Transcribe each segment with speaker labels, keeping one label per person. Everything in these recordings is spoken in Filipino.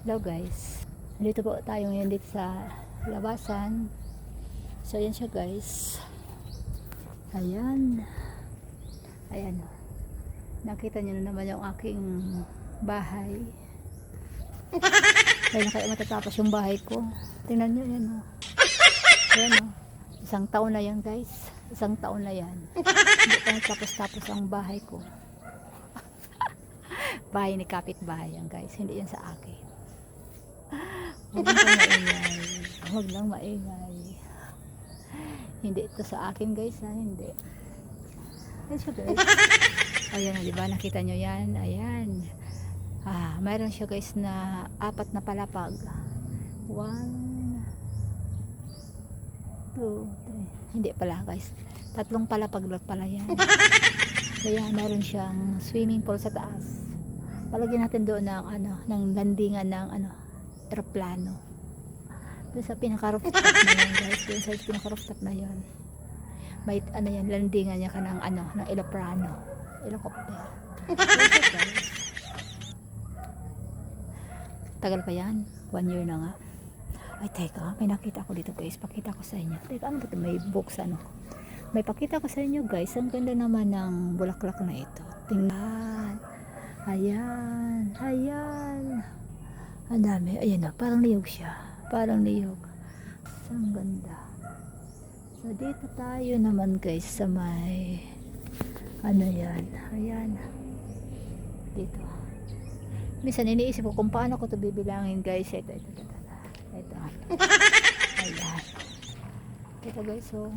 Speaker 1: Hello guys. Dito po tayo ngayon dito sa labasan. So ayan siya guys. Ayan. Ayan. Nakita niyo na naman yung aking bahay. Kaya na kaya matatapos yung bahay ko. Tingnan niyo yan oh. Ayan oh. Isang taon na yan guys. Isang taon na yan. Hindi pa tapos-tapos ang bahay ko. bahay ni kapitbahay yan guys. Hindi yan sa akin. Huwag lang maingay. Huwag lang. Hindi ito sa akin guys ha. Hindi. Siya guys. Ayan di ba? Nakita nyo yan. Ayan. Ah, mayroon siya guys na apat na palapag. One, two, three. Hindi pala guys. Tatlong palapag pala yan. Kaya meron siyang swimming pool sa taas. Palagyan natin doon ng ano, ng landingan ng ano, eroplano. Doon sa pinaka-rooftop na yan guys. Doon sa pinaka-rooftop na yan. May ano yan, landingan niya ka ng ano, ng eroplano. Helicopter. Tagal pa yan. One year na nga. Ay, teka. May nakita ko dito guys. Pakita ko sa inyo. Teka, ano ba ito? May books ano. May pakita ko sa inyo guys. Ang ganda naman ng bulaklak na ito. Tingnan. Ayan. Ayan. Ang dami. Ayan na. Parang niyog siya. Parang niyog. Ang ganda. So, dito tayo naman guys sa may ano yan. Ayan. Dito. Minsan iniisip ko kung paano ko to bibilangin guys. Ito, ito, ito. Ito. ito. Ayan. Ito guys, so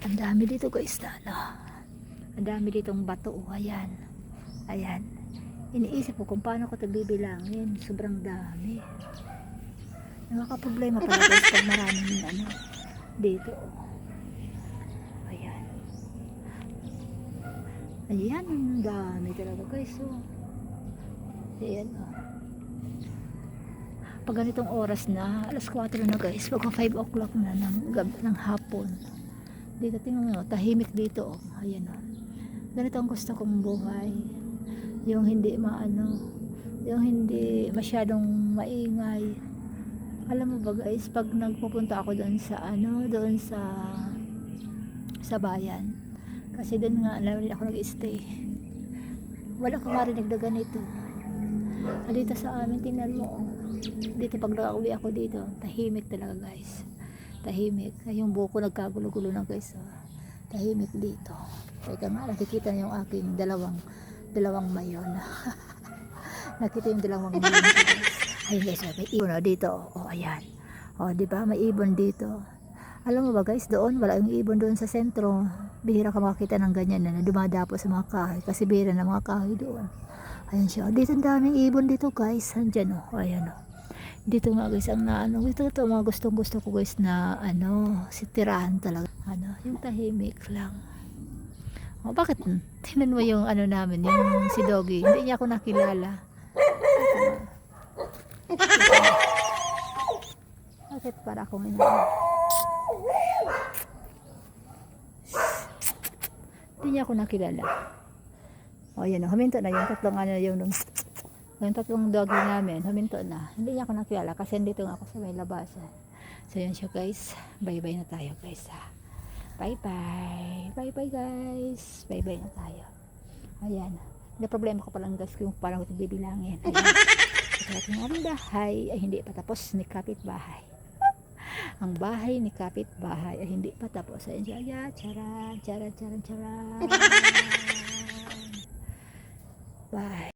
Speaker 1: ang dami dito guys na ano. Ang dami ditong bato. Ayan. Ayan. Iniisip ko kung paano ko to bibilangin. Sobrang dami. Nakakaproblema pala guys pag maraming ano dito. Ayan. Ayan, ang dami talaga guys. So, ayan oh. Pag ganitong oras na, alas 4 na guys, pagka 5 o'clock na ng, gab ng hapon. Dito, tingnan mo, tahimik dito. Oh. Ayan oh. Ganito ang gusto kong buhay. Yung hindi maano, yung hindi masyadong maingay. Alam mo ba guys, pag nagpupunta ako doon sa ano, doon sa sa bayan. Kasi doon nga na rin ako nag-stay. Wala akong marinig na ganito. Dito sa amin, tingnan mo. oh. Dito pag nakauwi ako dito, tahimik talaga guys. Tahimik. Yung buko nagkagulo-gulo na guys. Oh. Tahimik dito. Teka nga, nakikita niyo yung aking dalawang dalawang mayon. Nakita yung dalawang mayon. Ayun guys, may ibon oh, dito. Oh, ayan. Oh, di ba? May ibon dito. Alam mo ba guys, doon wala yung ibon doon sa sentro. Bihira ka makakita ng ganyan na, dumadapo sa mga kahoy kasi bihira na mga kahoy doon. Ayan siya. Dito ang daming ibon dito guys. Andyan oh. Ayan oh. Dito nga guys ang naano. Ito ito mga gustong gusto ko guys na ano, si tirahan talaga. Ano, yung tahimik lang. Oh, bakit? Tingnan mo yung ano namin, yung si Doggy. Hindi niya ako nakilala. Bakit para akong ina? Hindi niya ako nakilala. O yan, oh, huminto na yung tatlong ano yung yung tatlong doggy namin, huminto na. Hindi niya ako nakilala kasi dito nga ako sa may labasan. So yan siya guys. Bye-bye na tayo guys ha. Bye-bye. Bye-bye guys. Bye-bye na tayo. Ayan. Hindi problema ko palang guys kung parang ito bibilangin. Ayan. Ating aming bahay ay hindi pa tapos ni kapitbahay. Ang bahay ni kapitbahay ay hindi pa tapos. Ayan siya. Ayan. Charan, charan, charan, charan. Bye.